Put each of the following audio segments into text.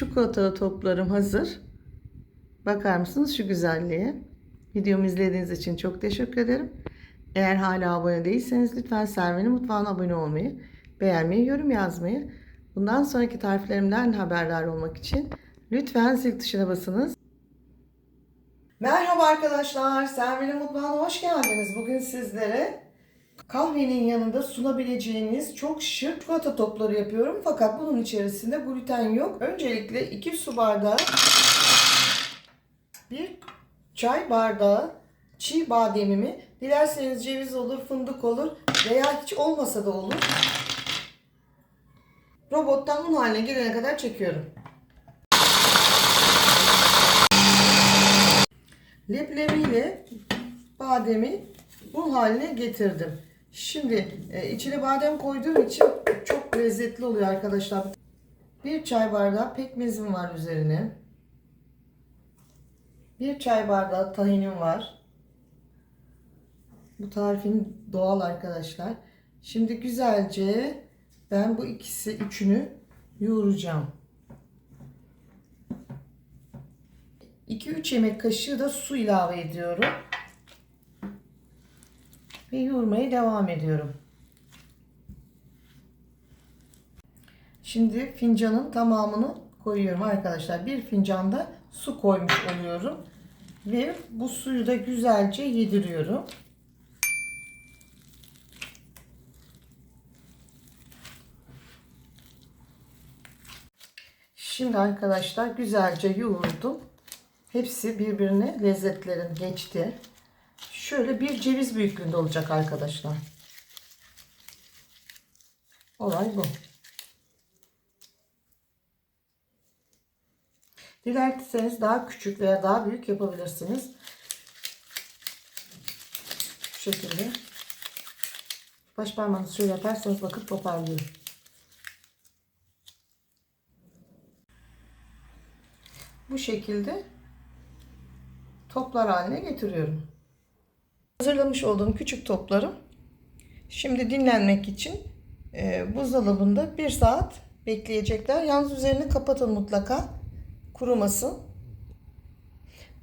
Çikolatalı toplarım hazır. Bakar mısınız şu güzelliğe? Videomu izlediğiniz için çok teşekkür ederim. Eğer hala abone değilseniz lütfen Serven'in mutfağına abone olmayı, beğenmeyi, yorum yazmayı, bundan sonraki tariflerimden haberdar olmak için lütfen zil tuşuna basınız. Merhaba arkadaşlar, Serven'in mutfağına hoş geldiniz. Bugün sizlere kahvenin yanında sunabileceğiniz çok şık çikolata topları yapıyorum. Fakat bunun içerisinde gluten yok. Öncelikle 2 su bardağı bir çay bardağı çiğ bademimi dilerseniz ceviz olur, fındık olur veya hiç olmasa da olur. Robottan un haline gelene kadar çekiyorum. Leblebiyle bademi un haline getirdim. Şimdi e, içine badem koyduğum için çok lezzetli oluyor arkadaşlar. Bir çay bardağı pekmezim var üzerine. Bir çay bardağı tahinim var. Bu tarifim doğal arkadaşlar. Şimdi güzelce ben bu ikisi üçünü yoğuracağım. 2-3 yemek kaşığı da su ilave ediyorum. Ve yoğurmaya devam ediyorum. Şimdi fincanın tamamını koyuyorum arkadaşlar. Bir fincanda su koymuş oluyorum. Ve bu suyu da güzelce yediriyorum. Şimdi arkadaşlar güzelce yoğurdum. Hepsi birbirine lezzetlerin geçti. Şöyle bir ceviz büyüklüğünde olacak arkadaşlar. Olay bu. Dilerseniz daha küçük veya daha büyük yapabilirsiniz. Şu şekilde. Baş parmağınızı şöyle yaparsanız bakın toparlıyor. Bu şekilde toplar haline getiriyorum. Hazırlamış olduğum küçük toplarım şimdi dinlenmek için e, buzdolabında bir saat bekleyecekler. Yalnız üzerini kapatın mutlaka kurumasın.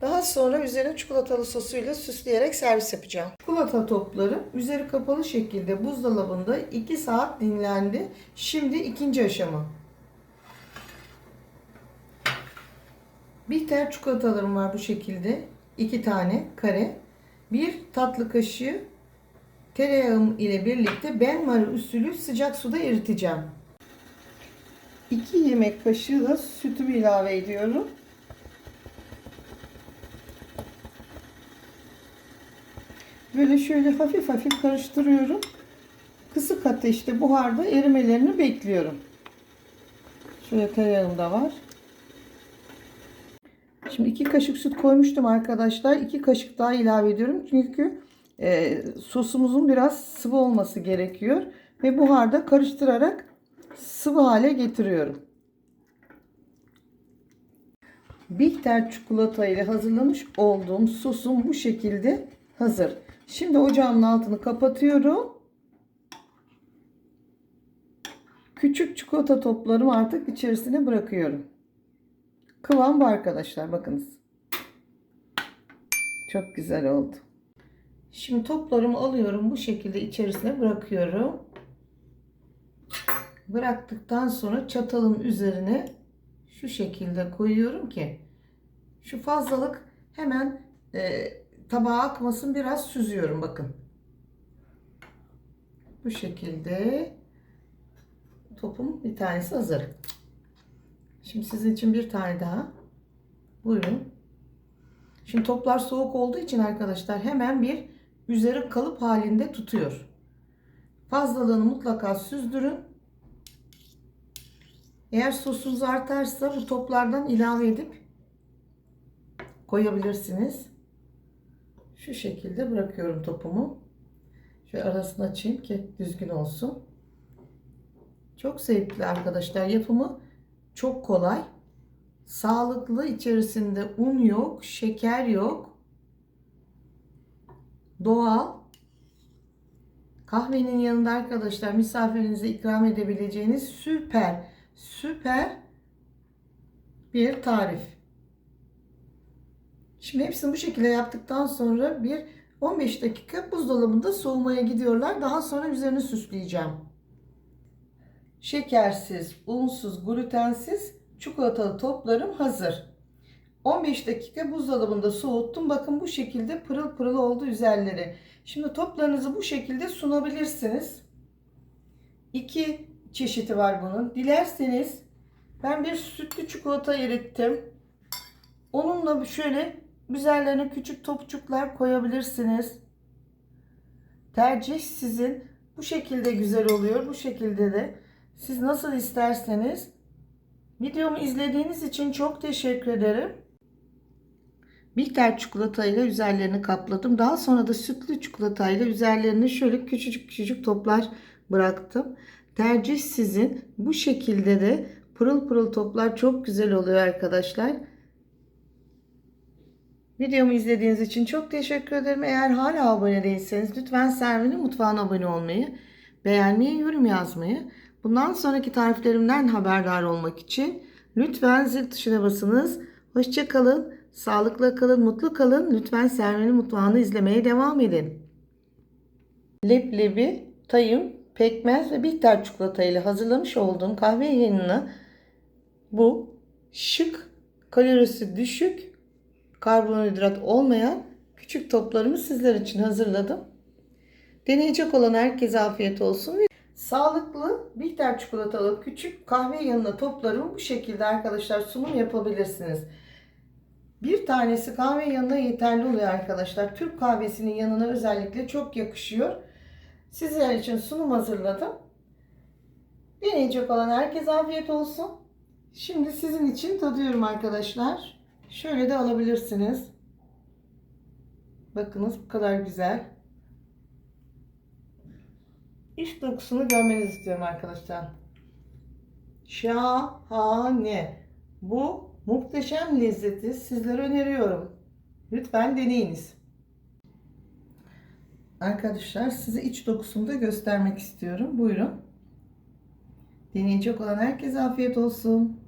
Daha sonra üzerine çikolatalı sosuyla süsleyerek servis yapacağım. Çikolata topları üzeri kapalı şekilde buzdolabında 2 saat dinlendi. Şimdi ikinci aşama. Bitter çikolatalarım var bu şekilde. 2 tane kare. Bir tatlı kaşığı tereyağım ile birlikte benmari usulü sıcak suda eriteceğim. 2 yemek kaşığı da sütümü ilave ediyorum. Böyle şöyle hafif hafif karıştırıyorum. Kısık ateşte buharda erimelerini bekliyorum. Şöyle tereyağım da var. Şimdi iki kaşık süt koymuştum arkadaşlar. İki kaşık daha ilave ediyorum. Çünkü e, sosumuzun biraz sıvı olması gerekiyor. Ve buharda karıştırarak sıvı hale getiriyorum. Bitter çikolata ile hazırlamış olduğum sosum bu şekilde hazır. Şimdi ocağımın altını kapatıyorum. Küçük çikolata toplarımı artık içerisine bırakıyorum. Kıvam bu arkadaşlar bakınız. Çok güzel oldu. Şimdi toplarımı alıyorum bu şekilde içerisine bırakıyorum. Bıraktıktan sonra çatalın üzerine şu şekilde koyuyorum ki şu fazlalık hemen e, tabağa akmasın biraz süzüyorum bakın. Bu şekilde topum bir tanesi hazır. Şimdi sizin için bir tane daha. Buyurun. Şimdi toplar soğuk olduğu için arkadaşlar hemen bir üzeri kalıp halinde tutuyor. Fazlalığını mutlaka süzdürün. Eğer sosunuz artarsa bu toplardan ilave edip koyabilirsiniz. Şu şekilde bırakıyorum topumu. Şöyle arasını açayım ki düzgün olsun. Çok zevkli arkadaşlar yapımı. Çok kolay. Sağlıklı içerisinde un yok, şeker yok. Doğal. Kahvenin yanında arkadaşlar misafirinize ikram edebileceğiniz süper süper bir tarif. Şimdi hepsini bu şekilde yaptıktan sonra bir 15 dakika buzdolabında soğumaya gidiyorlar. Daha sonra üzerini süsleyeceğim. Şekersiz, unsuz, glutensiz çikolatalı toplarım hazır. 15 dakika buzdolabında soğuttum. Bakın bu şekilde pırıl pırıl oldu üzerleri. Şimdi toplarınızı bu şekilde sunabilirsiniz. İki çeşidi var bunun. Dilerseniz ben bir sütlü çikolata erittim. Onunla şöyle üzerlerine küçük topçuklar koyabilirsiniz. Tercih sizin. Bu şekilde güzel oluyor. Bu şekilde de siz nasıl isterseniz. Videomu izlediğiniz için çok teşekkür ederim. Bitter çikolatayla üzerlerini kapladım. Daha sonra da sütlü çikolatayla üzerlerine şöyle küçücük küçücük toplar bıraktım. Tercih sizin. Bu şekilde de pırıl pırıl toplar çok güzel oluyor arkadaşlar. Videomu izlediğiniz için çok teşekkür ederim. Eğer hala abone değilseniz lütfen Servi'nin mutfağına abone olmayı, beğenmeyi, yorum yazmayı, bundan sonraki tariflerimden haberdar olmak için lütfen zil tuşuna basınız. Hoşçakalın, sağlıkla kalın, mutlu kalın. Lütfen Servi'nin mutfağını izlemeye devam edin. Leblebi, tayım, pekmez ve bitter çikolata ile hazırlamış olduğum kahve yanına bu şık, kalorisi düşük, karbonhidrat olmayan küçük toplarımı sizler için hazırladım. Deneyecek olan herkese afiyet olsun. Sağlıklı bitter çikolatalı küçük kahve yanına toplarımı bu şekilde arkadaşlar sunum yapabilirsiniz. Bir tanesi kahve yanına yeterli oluyor arkadaşlar. Türk kahvesinin yanına özellikle çok yakışıyor. Sizler için sunum hazırladım. Deneyecek olan herkese afiyet olsun. Şimdi sizin için tadıyorum arkadaşlar. Şöyle de alabilirsiniz. Bakınız bu kadar güzel. İç dokusunu görmenizi istiyorum arkadaşlar. Şahane. Bu muhteşem lezzeti sizlere öneriyorum. Lütfen deneyiniz. Arkadaşlar size iç dokusunu da göstermek istiyorum. Buyurun. Deneyecek olan herkese afiyet olsun.